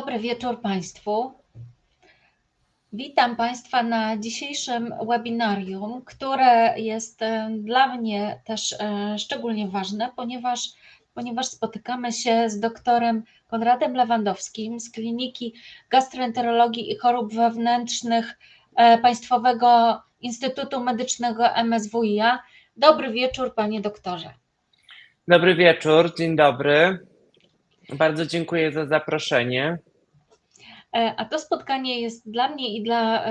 Dobry wieczór Państwu. Witam Państwa na dzisiejszym webinarium, które jest e, dla mnie też e, szczególnie ważne, ponieważ, ponieważ spotykamy się z doktorem Konradem Lewandowskim z Kliniki Gastroenterologii i Chorób Wewnętrznych e, Państwowego Instytutu Medycznego MSWiA. Dobry wieczór, panie doktorze. Dobry wieczór, dzień dobry. Bardzo dziękuję za zaproszenie. E, a to spotkanie jest dla mnie i dla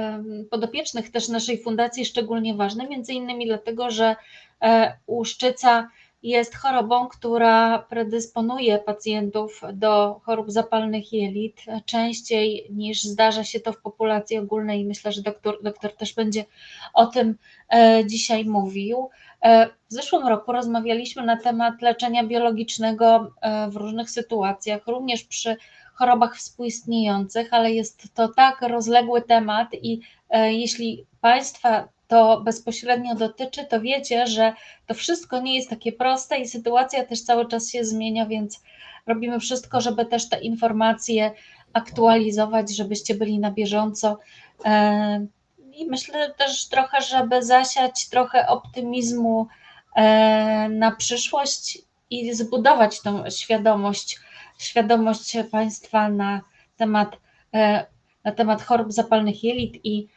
podopiecznych też naszej fundacji szczególnie ważne, między innymi dlatego, że e, łuszczyca jest chorobą, która predysponuje pacjentów do chorób zapalnych jelit częściej niż zdarza się to w populacji ogólnej myślę, że doktor, doktor też będzie o tym e, dzisiaj mówił. W zeszłym roku rozmawialiśmy na temat leczenia biologicznego w różnych sytuacjach, również przy chorobach współistniejących, ale jest to tak rozległy temat i e, jeśli Państwa to bezpośrednio dotyczy, to wiecie, że to wszystko nie jest takie proste i sytuacja też cały czas się zmienia, więc robimy wszystko, żeby też te informacje aktualizować, żebyście byli na bieżąco. I myślę też trochę, żeby zasiać trochę optymizmu e, na przyszłość i zbudować tą świadomość świadomość Państwa na temat, e, na temat chorób zapalnych jelit i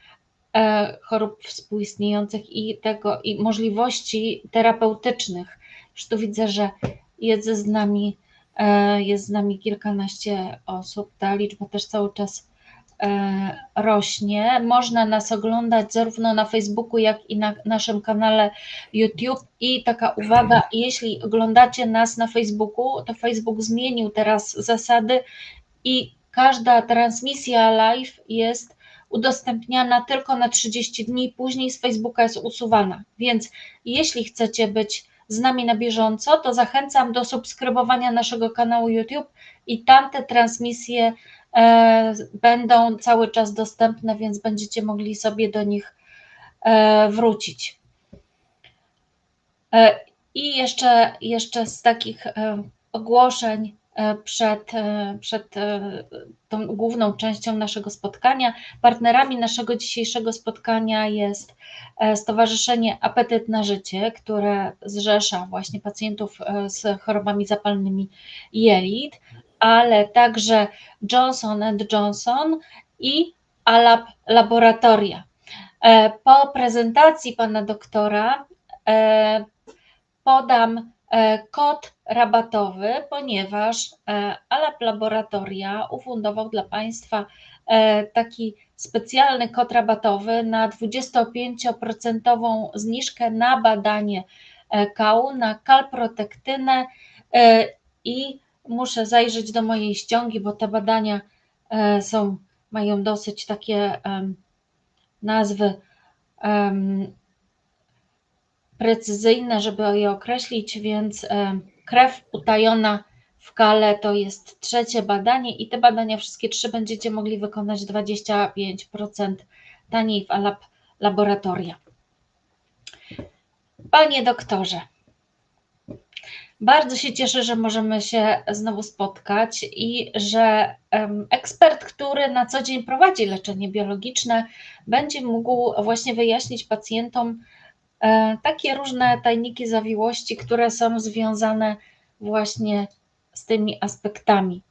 e, chorób współistniejących i tego i możliwości terapeutycznych. Już tu widzę, że jest z nami, jest z nami kilkanaście osób. Ta liczba też cały czas rośnie. Można nas oglądać zarówno na Facebooku, jak i na naszym kanale YouTube. I taka uwaga, jeśli oglądacie nas na Facebooku, to Facebook zmienił teraz zasady i każda transmisja live jest udostępniana tylko na 30 dni, później z Facebooka jest usuwana. Więc jeśli chcecie być z nami na bieżąco, to zachęcam do subskrybowania naszego kanału YouTube i tamte transmisje E, będą cały czas dostępne, więc będziecie mogli sobie do nich e, wrócić. E, I jeszcze, jeszcze z takich ogłoszeń przed, przed tą główną częścią naszego spotkania. Partnerami naszego dzisiejszego spotkania jest Stowarzyszenie Apetyt na Życie, które zrzesza właśnie pacjentów z chorobami zapalnymi jelit ale także Johnson Johnson i Alab Laboratoria. E, po prezentacji pana doktora e, podam e, kod rabatowy, ponieważ Alab Laboratoria ufundował dla Państwa taki specjalny kod rabatowy na 25% zniżkę na badanie kału, na kalprotektynę i muszę zajrzeć do mojej ściągi, bo te badania e, są, mają dosyć takie nazwy precyzyjne, żeby je określić, więc krew utajona w kale to jest trzecie badanie i te badania wszystkie trzy będziecie mogli wykonać 25% taniej w lab, laboratoria. Panie doktorze, bardzo się cieszę, że możemy się znowu spotkać i że ekspert, który na co dzień prowadzi leczenie biologiczne, będzie mógł właśnie wyjaśnić pacjentom e, takie różne tajniki zawiłości, które są związane właśnie z tymi aspektami.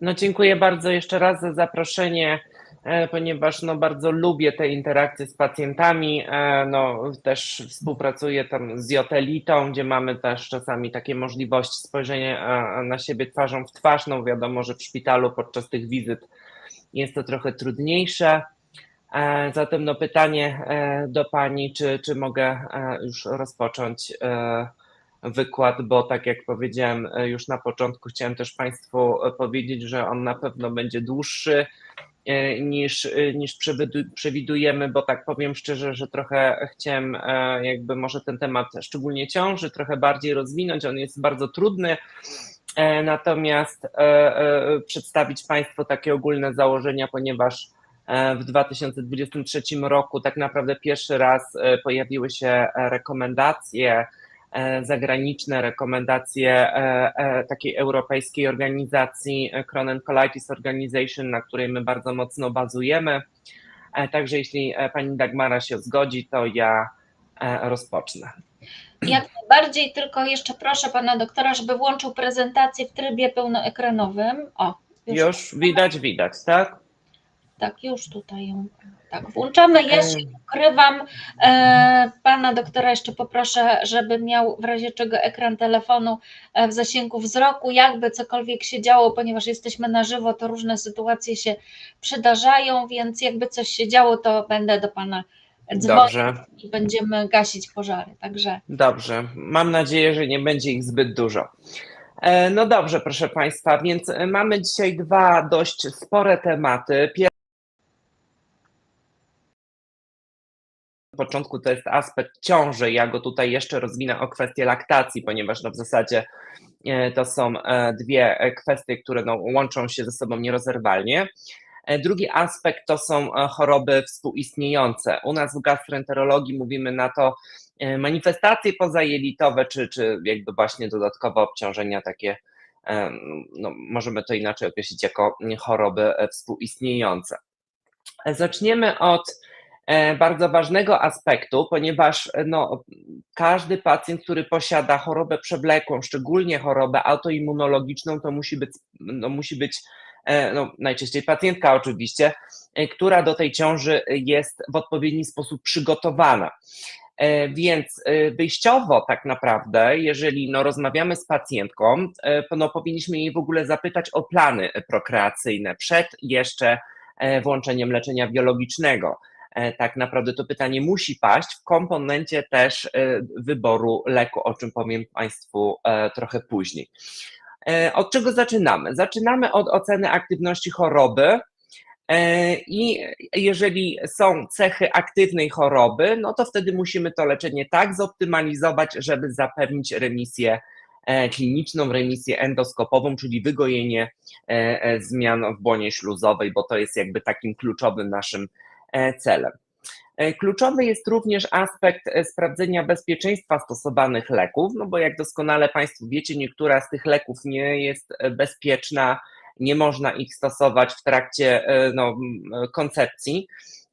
No dziękuję bardzo jeszcze raz za zaproszenie. E, ponieważ no, bardzo lubię te interakcje z pacjentami. E, no, też współpracuję tam z Jotelitą, gdzie mamy też czasami takie możliwości spojrzenia e, na siebie twarzą w twarz. No wiadomo, że w szpitalu podczas tych wizyt jest to trochę trudniejsze. Zatem no, pytanie do Pani, czy, czy mogę już rozpocząć wykład, bo tak jak powiedziałem już na początku, chciałem też Państwu powiedzieć, że on na pewno będzie dłuższy niż, e, niż przewidujemy, bo tak powiem szczerze, że trochę chciałem e, jakby może ten temat szczególnie ciąży trochę bardziej rozwinąć, on jest bardzo trudny, natomiast przedstawić Państwu takie ogólne założenia, ponieważ w 2023 roku tak naprawdę pierwszy raz pojawiły się rekomendacje zagraniczne rekomendacje takiej europejskiej organizacji Crohn Colitis Organization, na której my bardzo mocno bazujemy. Także jeśli pani Dagmara się zgodzi, to ja rozpocznę. Jak najbardziej, tylko jeszcze proszę pana doktora, żeby włączył prezentację w trybie pełnoekranowym. O, już, już widać, widać, tak? Tak, już tutaj ją tak włączamy. Ja się ukrywam. E, pana doktora jeszcze poproszę, żeby miał w razie czego ekran telefonu e, w zasięgu wzroku, jakby cokolwiek się działo, ponieważ jesteśmy na żywo, to różne sytuacje się przydarzają, więc jakby coś się działo, to będę do pana dzwonić i będziemy gasić pożary. Także. Dobrze. Mam nadzieję, że nie będzie ich zbyt dużo. E, no dobrze, proszę Państwa, więc mamy dzisiaj dwa dość spore tematy. Początku to jest aspekt ciąży. Ja go tutaj jeszcze rozwinę o kwestię laktacji, ponieważ no w zasadzie e, to są e, dwie kwestie, które no łączą się ze sobą nierozerwalnie. E, drugi aspekt to są choroby współistniejące. U nas w gastroenterologii mówimy na to manifestacje pozajelitowe, czy, czy jakby właśnie dodatkowe obciążenia takie, no, możemy to inaczej określić jako choroby współistniejące. Zaczniemy od E, bardzo ważnego aspektu, ponieważ no, każdy pacjent, który posiada chorobę przewlekłą, szczególnie chorobę autoimmunologiczną, to musi być, no, musi być e, no, najczęściej pacjentka oczywiście, e, która do tej ciąży jest w odpowiedni sposób przygotowana. Więc wyjściowo tak naprawdę, jeżeli no, rozmawiamy z pacjentką, no, powinniśmy jej w ogóle zapytać o plany prokreacyjne przed jeszcze włączeniem leczenia biologicznego E, tak naprawdę to pytanie musi paść w komponencie też e, wyboru leku, o czym powiem Państwu e, trochę później. Od czego zaczynamy? Zaczynamy od oceny aktywności choroby. I jeżeli są cechy aktywnej choroby, no to wtedy musimy to leczenie tak zoptymalizować, żeby zapewnić remisję kliniczną, remisję endoskopową, czyli wygojenie zmian w błonie śluzowej, bo to jest jakby takim kluczowym naszym E, celem. E, kluczowy jest również aspekt e, sprawdzenia bezpieczeństwa stosowanych leków, no bo jak doskonale Państwo wiecie, niektóra z tych leków nie jest bezpieczna, nie można ich stosować w trakcie no, koncepcji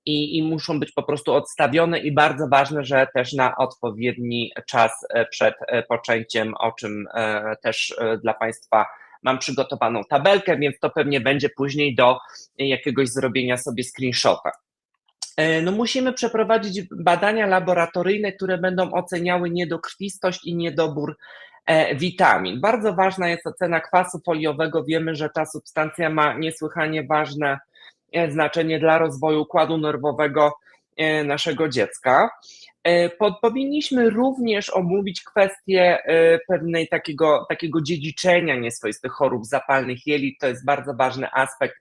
i, i muszą być po prostu odstawione i bardzo ważne, że też na odpowiedni czas przed poczęciem, o czym też dla Państwa mam przygotowaną tabelkę, więc to pewnie będzie później do jakiegoś zrobienia sobie screenshota. E, no musimy przeprowadzić badania laboratoryjne, które będą oceniały niedokrwistość i niedobór e, witamin. Bardzo ważna jest ocena kwasu foliowego. Wiemy, że ta substancja ma niesłychanie ważne e, znaczenie dla rozwoju układu nerwowego naszego dziecka. Powinniśmy również omówić kwestię pewnej takiego, takiego dziedziczenia nieswoistych chorób zapalnych jelit. To jest bardzo ważny aspekt.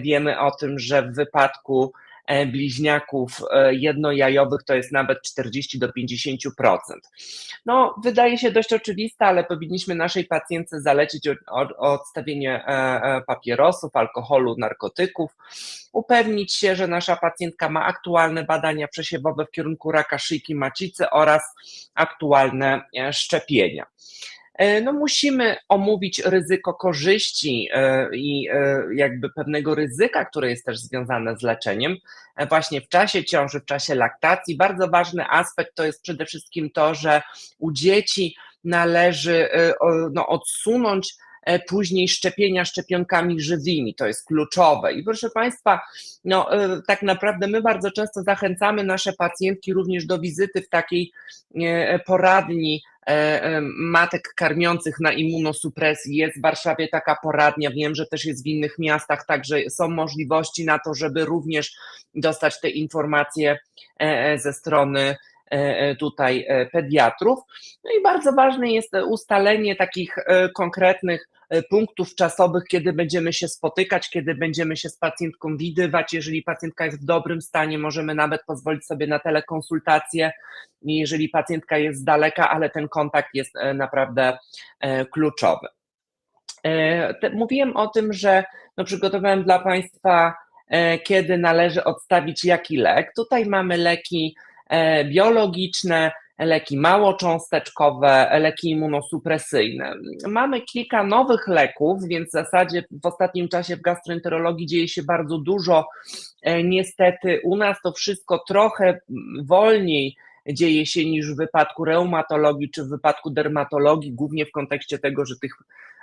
Wiemy o tym, że w wypadku bliźniaków e, jednojajowych to jest nawet 40 do 50%. No, wydaje się dość oczywiste, ale powinniśmy naszej pacjentce zalecić odstawienie e, papierosów, alkoholu, narkotyków, upewnić się, że nasza pacjentka ma aktualne badania przesiewowe w kierunku raka szyjki macicy oraz aktualne szczepienia. E, no musimy omówić ryzyko korzyści e, i e, jakby pewnego ryzyka, które jest też związane z leczeniem właśnie w czasie ciąży, w czasie laktacji. Bardzo ważny aspekt to jest przede wszystkim to, że u dzieci należy no, odsunąć później szczepienia szczepionkami żywymi. To jest kluczowe. I proszę Państwa, no, tak naprawdę my bardzo często zachęcamy nasze pacjentki również do wizyty w takiej poradni E, e, matek karmiących na immunosupresji. Jest w Warszawie taka poradnia, wiem, że też jest w innych miastach, także są możliwości na to, żeby również dostać te informacje e, ze strony tutaj pediatrów. No i bardzo ważne jest ustalenie takich konkretnych E, punktów czasowych, kiedy będziemy się spotykać, kiedy będziemy się z pacjentką widywać. Jeżeli pacjentka jest w dobrym stanie, możemy nawet pozwolić sobie na telekonsultację. Jeżeli pacjentka jest z daleka, ale ten kontakt jest e, naprawdę e, kluczowy. Mówiłem o tym, że no, przygotowałem dla Państwa, kiedy należy odstawić jaki lek. Tutaj mamy leki biologiczne, leki małocząsteczkowe, leki immunosupresyjne. Mamy kilka nowych leków, więc w zasadzie w ostatnim czasie w gastroenterologii dzieje się bardzo dużo. E, niestety u nas to wszystko trochę wolniej dzieje się niż w wypadku reumatologii czy w wypadku dermatologii, głównie w kontekście tego, że tych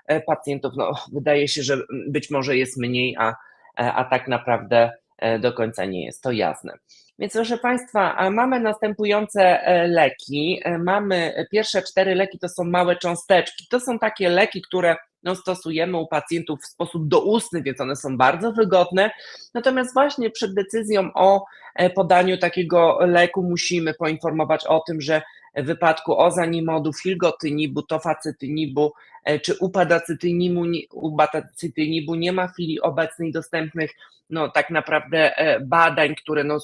e, pacjentów no, wydaje się, że być może jest mniej, a, a tak naprawdę do końca nie jest to jasne. Więc proszę Państwa, mamy następujące e, leki. E, mamy pierwsze cztery leki to są małe cząsteczki. To są takie leki, które no, stosujemy u pacjentów w sposób doustny, więc one są bardzo wygodne. Natomiast właśnie przed decyzją o e, podaniu takiego leku musimy poinformować o tym, że w wypadku ozanimodu, filgotynibu, tofacytynibu czy upadacytynibu, upadacytynibu nie ma w chwili obecnej dostępnych no, tak naprawdę e, badań, które no,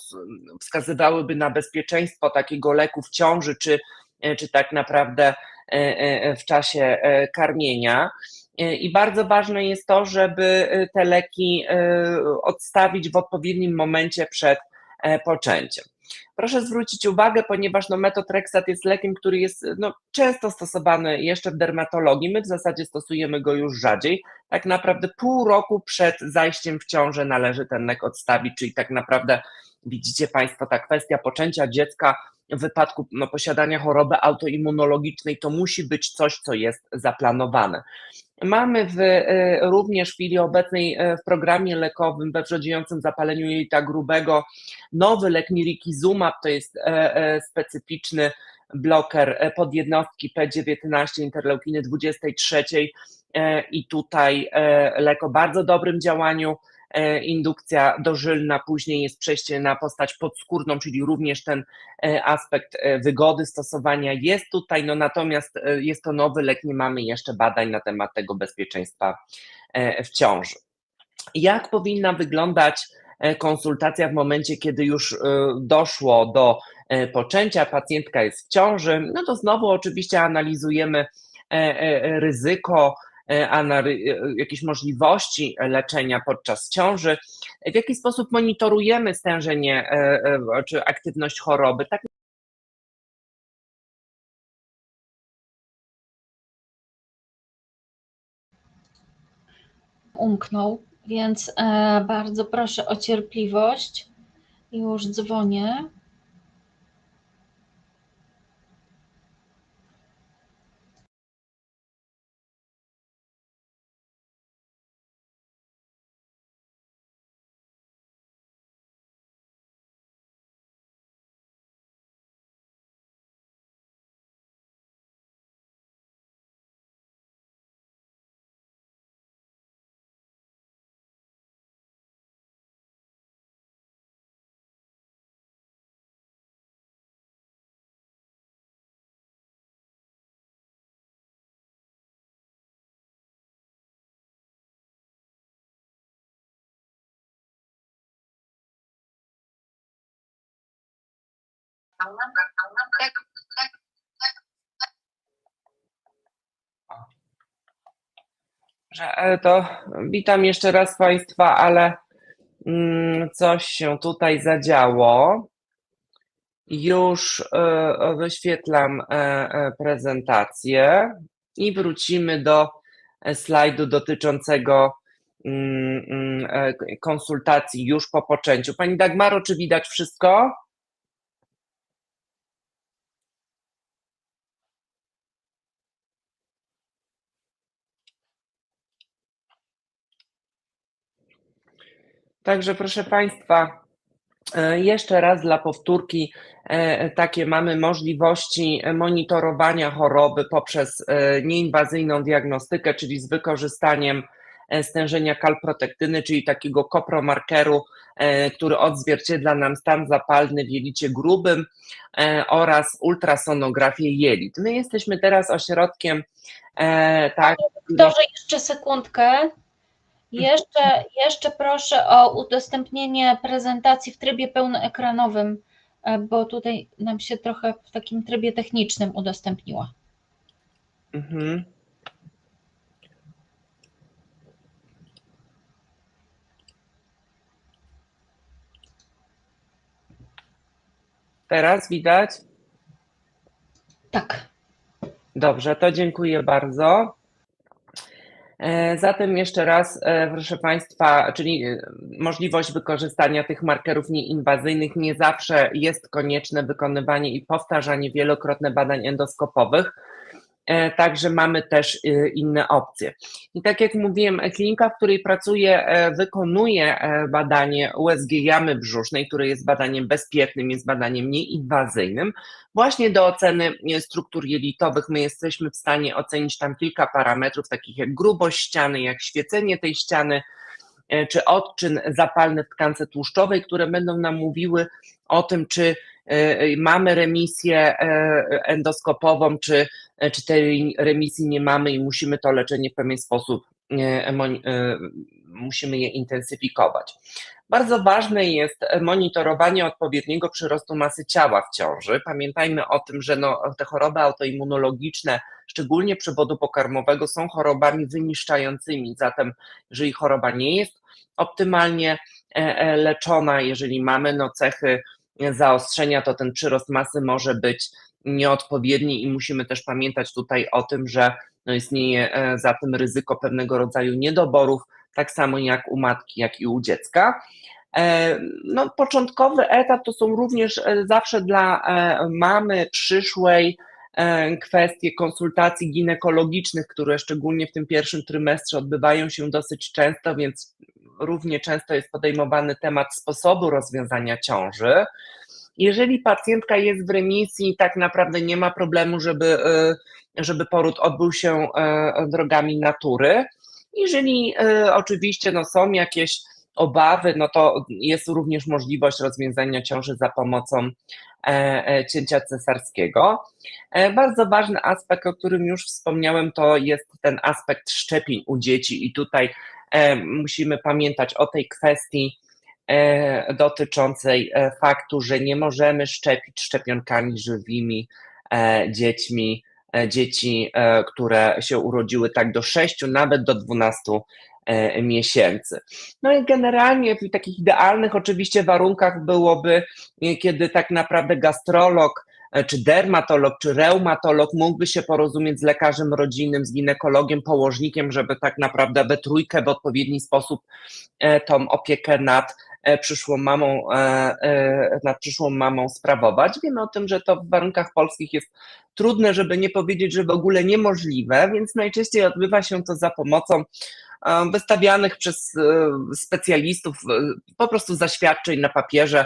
wskazywałyby na bezpieczeństwo takiego leku w ciąży, czy, e, czy tak naprawdę e, w czasie karmienia. I bardzo ważne jest to, żeby te leki odstawić w odpowiednim momencie przed poczęciem. Proszę zwrócić uwagę, ponieważ no, metotrexat jest lekiem, który jest no, często stosowany jeszcze w dermatologii. My w zasadzie stosujemy go już rzadziej. Tak naprawdę pół roku przed zajściem w ciążę należy ten lek odstawić, czyli tak naprawdę widzicie Państwo, ta kwestia poczęcia dziecka w wypadku no, posiadania choroby autoimmunologicznej to musi być coś, co jest zaplanowane. Mamy w, e, również w chwili obecnej e, w programie lekowym we wrzodziejącym zapaleniu jelita grubego nowy lek mirikizumab, to jest e, specyficzny bloker podjednostki P19 interleukiny 23 i tutaj lek o bardzo dobrym działaniu. E, indukcja dożylna, później jest przejście na postać podskórną, czyli również ten e, aspekt e, wygody stosowania jest tutaj, no natomiast jest to nowy lek, nie mamy jeszcze badań na temat tego bezpieczeństwa w ciąży. Jak powinna wyglądać konsultacja w momencie, kiedy już doszło do poczęcia, pacjentka jest w ciąży, no to znowu oczywiście analizujemy ryzyko, E, e, jakieś możliwości leczenia podczas ciąży, w jaki sposób monitorujemy stężenie e, czy aktywność choroby. Tak umknął, więc bardzo proszę o cierpliwość. Już dzwonię. To witam jeszcze raz Państwa, ale mm, coś się tutaj zadziało. Już e, wyświetlam e, prezentację i wrócimy do slajdu dotyczącego mm, mm, konsultacji już po poczęciu. Pani Dagmaro, czy widać wszystko? Także proszę Państwa, e, jeszcze raz dla powtórki, e, takie mamy możliwości monitorowania choroby poprzez e, nieinwazyjną diagnostykę, czyli z wykorzystaniem stężenia kalprotektyny, czyli takiego kopromarkeru, który odzwierciedla nam stan zapalny w jelicie grubym oraz ultrasonografię jelit. My jesteśmy teraz ośrodkiem tak. Doktorze, jeszcze sekundkę. Jeszcze, jeszcze proszę o udostępnienie prezentacji w trybie pełnoekranowym, e, bo tutaj nam się trochę w takim trybie technicznym udostępniła. Mhm. Teraz widać? Tak. Dobrze, to dziękuję bardzo. E, Zatem jeszcze raz, e, proszę Państwa, czyli e, możliwość wykorzystania tych markerów nieinwazyjnych nie zawsze jest konieczne wykonywanie i powtarzanie wielokrotne badań endoskopowych. E, Także mamy też e, inne opcje. I tak jak mówiłem, klinika, w której pracuję, e, wykonuje e, badanie USG jamy brzusznej, które jest badaniem bezpiecznym, jest badaniem nieinwazyjnym. Właśnie do oceny struktur jelitowych my jesteśmy w stanie ocenić tam kilka parametrów, takich jak grubość ściany, jak świecenie tej ściany, czy odczyn zapalny w tkance tłuszczowej, które będą nam mówiły o tym, czy mamy remisję endoskopową, czy, czy tej remisji nie mamy i musimy to leczenie w pewien sposób, e, e, musimy je intensyfikować. Bardzo ważne jest monitorowanie odpowiedniego przyrostu masy ciała w ciąży. Pamiętajmy o tym, że no, te choroby autoimmunologiczne, szczególnie przewodu pokarmowego, są chorobami wyniszczającymi. Zatem, jeżeli choroba nie jest optymalnie e, e, leczona, jeżeli mamy no, cechy zaostrzenia, to ten przyrost masy może być nieodpowiedni i musimy też pamiętać tutaj o tym, że no, istnieje e, za tym ryzyko pewnego rodzaju niedoborów, tak samo jak u matki, jak i u dziecka. E, No, początkowy etap to są również e, zawsze dla mamy przyszłej kwestie konsultacji ginekologicznych, które szczególnie w tym pierwszym trymestrze odbywają się dosyć często, więc równie często jest podejmowany temat sposobu rozwiązania ciąży. Jeżeli pacjentka jest w remisji, tak naprawdę nie ma problemu, żeby, e, żeby poród odbył się e, drogami natury. Jeżeli e, oczywiście no, są jakieś obawy, no to jest również możliwość rozwiązania ciąży za pomocą e, e, cięcia cesarskiego. E, Bardzo ważny aspekt, o którym już wspomniałem, to jest ten aspekt szczepień u dzieci i tutaj musimy pamiętać o tej kwestii dotyczącej e, faktu, że nie możemy szczepić szczepionkami żywimi e, dziećmi, e, dzieci, e, które się urodziły tak do 6, nawet do 12 e, miesięcy. No i generalnie w takich idealnych oczywiście warunkach byłoby, e, kiedy tak naprawdę gastrolog, e, czy dermatolog, czy reumatolog mógłby się porozumieć z lekarzem rodzinnym, z ginekologiem, położnikiem, żeby tak naprawdę we trójkę w odpowiedni sposób e, tą opiekę nad e, przyszłą mamą, e, e, nad przyszłą mamą sprawować. Wiemy o tym, że to w warunkach polskich jest trudne, żeby nie powiedzieć, że w ogóle niemożliwe, więc najczęściej odbywa się to za pomocą e, wystawianych przez e, specjalistów e, po prostu zaświadczeń na papierze